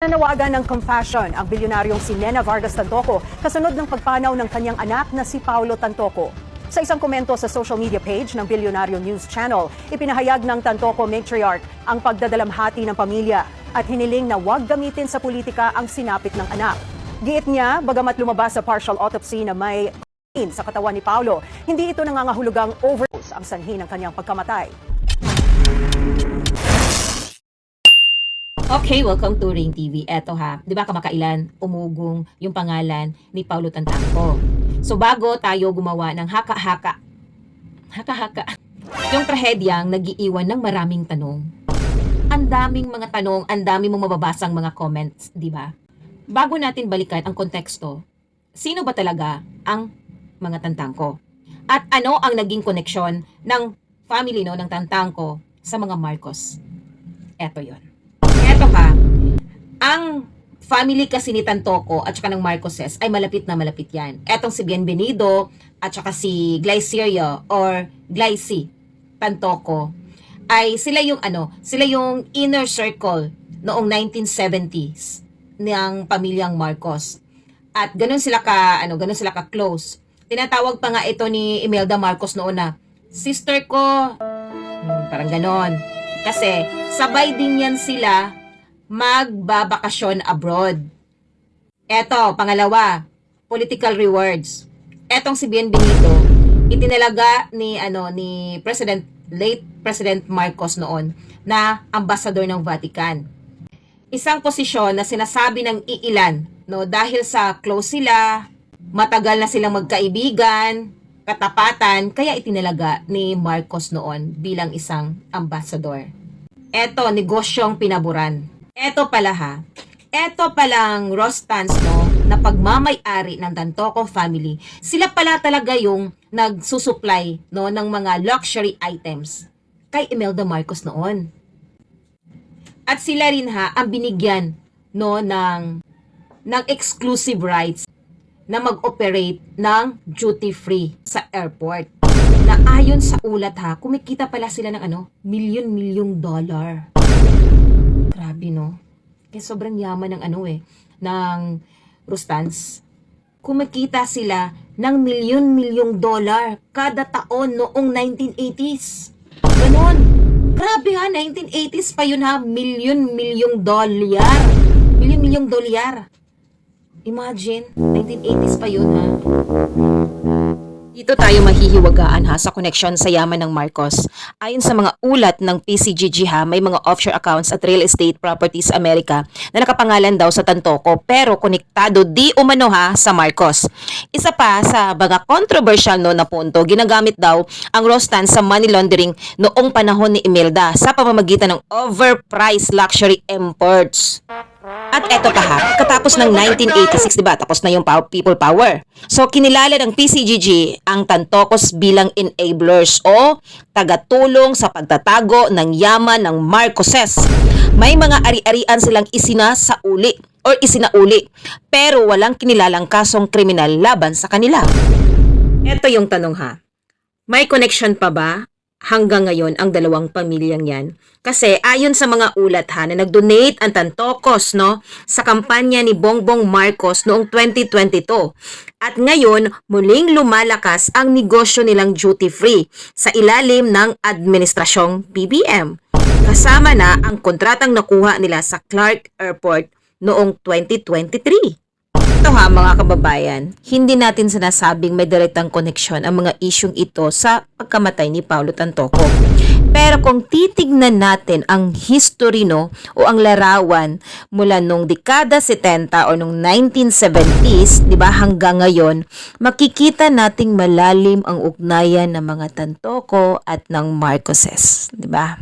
Nanawagan ng compassion ang bilyonaryong si Nena Vargas Tantoco kasunod ng pagpanaw ng kanyang anak na si Paulo Tantoco. Sa isang komento sa social media page ng Bilyonaryo News Channel, ipinahayag ng Tantoco matriarch ang pagdadalamhati ng pamilya at hiniling na huwag gamitin sa politika ang sinapit ng anak. Giit niya, bagamat lumabas sa partial autopsy na may sa katawan ni Paulo, hindi ito nangangahulugang overdose ang sanhi ng kanyang pagkamatay. Okay, welcome to Rain TV. Eto ha, di ba kamakailan umugong yung pangalan ni Paulo Tantangco. So bago tayo gumawa ng haka-haka, haka-haka, yung trahedyang nagiiwan ng maraming tanong. Ang daming mga tanong, ang daming mong mababasang mga comments, di ba? Bago natin balikan ang konteksto, sino ba talaga ang mga Tantangco? At ano ang naging koneksyon ng family no ng Tantangco sa mga Marcos? Eto yon. Ang family kasi ni Tantoco at saka ng Marcoses ay malapit na malapit yan. Etong si Bienvenido at saka si Glyceria or Glycy Tantoco ay sila yung ano, sila yung inner circle noong 1970s ng pamilyang Marcos. At ganun sila ka, ano, ganun sila ka close. Tinatawag pa nga ito ni Imelda Marcos noon na, sister ko, Hmm, parang ganon. Kasi sabay din yan sila magbabakasyon abroad. Eto, pangalawa, political rewards. Etong si Bienvenido, itinalaga ni ano ni President late President Marcos noon na ambassador ng Vatican. Isang posisyon na sinasabi ng iilan no dahil sa close sila, matagal na silang magkaibigan, katapatan, kaya itinalaga ni Marcos noon bilang isang ambassador. Eto, negosyong pinaburan. Eto pala ha, eto palang Rostans no, na pagmamay-ari ng Tantoco family, sila pala talaga yung nagsusupply no, ng mga luxury items kay Imelda Marcos noon. At sila rin ha, ang binigyan no, ng, ng exclusive rights na mag-operate ng duty-free sa airport. Na ayon sa ulat ha, kumikita pala sila ng ano, milyon-milyong dollar. Grabe no. Kaya sobrang yaman ng ano eh, ng Rustans. Kumikita sila ng milyon-milyong dollar kada taon noong 1980s. Ganon. Grabe ha, 1980s pa yun ha, milyon-milyong dolyar. Milyon-milyong dolyar. Imagine, 1980s pa yun ha. Dito tayo mahihiwagaan ha sa koneksyon sa yaman ng Marcos. Ayon sa mga ulat ng PCGG ha, may mga offshore accounts at Real Estate Properties America na nakapangalan daw sa Tantoco pero konektado di umano ha sa Marcos. Isa pa sa mga controversial no na punto, ginagamit daw ang Rostan sa money laundering noong panahon ni Imelda sa pamamagitan ng overpriced luxury imports. At eto pa ha, katapos ng 1986, di ba, tapos na yung people power. So, kinilala ng PCGG ang Tantocos bilang enablers o tagatulong sa pagtatago ng yaman ng Marcoses. May mga ari-arian silang isina sa uli or isinauli, pero walang kinilalang kasong kriminal laban sa kanila. Eto yung tanong ha, may connection pa ba hanggang ngayon ang dalawang pamilyang yan. Kasi ayon sa mga ulat ha na nag-donate ang Tantocos no sa kampanya ni Bongbong Marcos noong 2022. At ngayon muling lumalakas ang negosyo nilang duty free sa ilalim ng administrasyong BBM. Kasama na ang kontratang nakuha nila sa Clark Airport noong 2023. Ito ha mga kababayan, hindi natin sinasabing may direktang koneksyon ang mga isyong ito sa pagkamatay ni Paulo Tantoco. Pero kung titignan natin ang history no o ang larawan mula nung dekada 70 o nung 1970s, 'di ba, hanggang ngayon, makikita nating malalim ang ugnayan ng mga Tantoco at ng Marcoses, 'di ba?